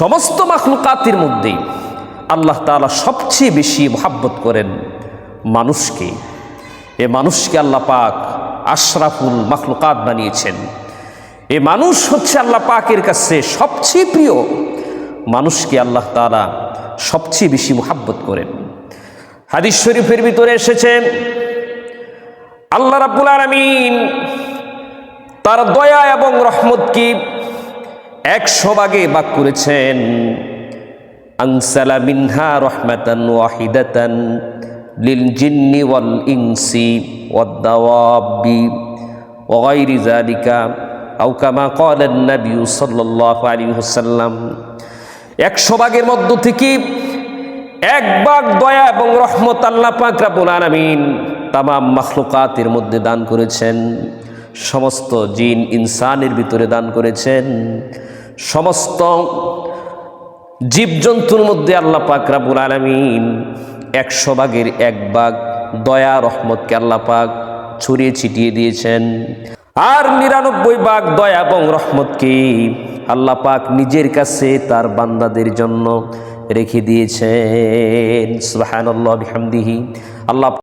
সমস্ত মাখলুকাতের মধ্যে আল্লাহ তাআলা সবচেয়ে বেশি মহাব্বত করেন মানুষকে। এ মানুষকে আল্লাহ পাক আশরাফুল মাখলুকাত বানিয়েছেন। এ মানুষ হচ্ছে আল্লাহ পাকের কাছে সবচেয়ে প্রিয়। মানুষকে আল্লাহ তালা সবচেয়ে বেশি মহাব্বত করেন। হাদিস শরীফের ভিতরে এসেছে, আল্লাহ রাব্বুল আলামিন তার দয়া এবং রহমত কি? একশো ভাগে বাক করেছেন। আনসালা মিনহা রহমাতান ওয়াহিদাতান লিল জিন্নি ওয়াল ইনসি ওয়াদ্দাওয়াব্বি ওয়াইরি জালিকা আও কামা ক্বালান নবী সাল্লাল্লাহু আলাইহি ওয়াসাল্লাম। একশো ভাগের মধ্য থেকে এক ভাগ দয়া এবং রহমত আল্লাহ পাক রাব্বুল আলামিন তামাম মখলুকাতের মধ্যে দান করেছেন। সমস্ত জিন ইনসানের ভিতরে দান করেছেন। সমস্ত জীবজন্তুর মধ্যে আল্লাহ পাক রাব্বুল আলামিন একশো ভাগের এক ভাগ দয়া, রহমতকে আল্লাহ পাক ছড়িয়ে ছিটিয়ে দিয়েছেন। আর নিরানব্বই ভাগ দয়া এবং রহমতকে আল্লাহ পাক নিজের কাছে তার বান্দাদের জন্য রেখে দিয়েছেন। সুবহানাল্লাহ, বিহামদিহি। আল্লাহ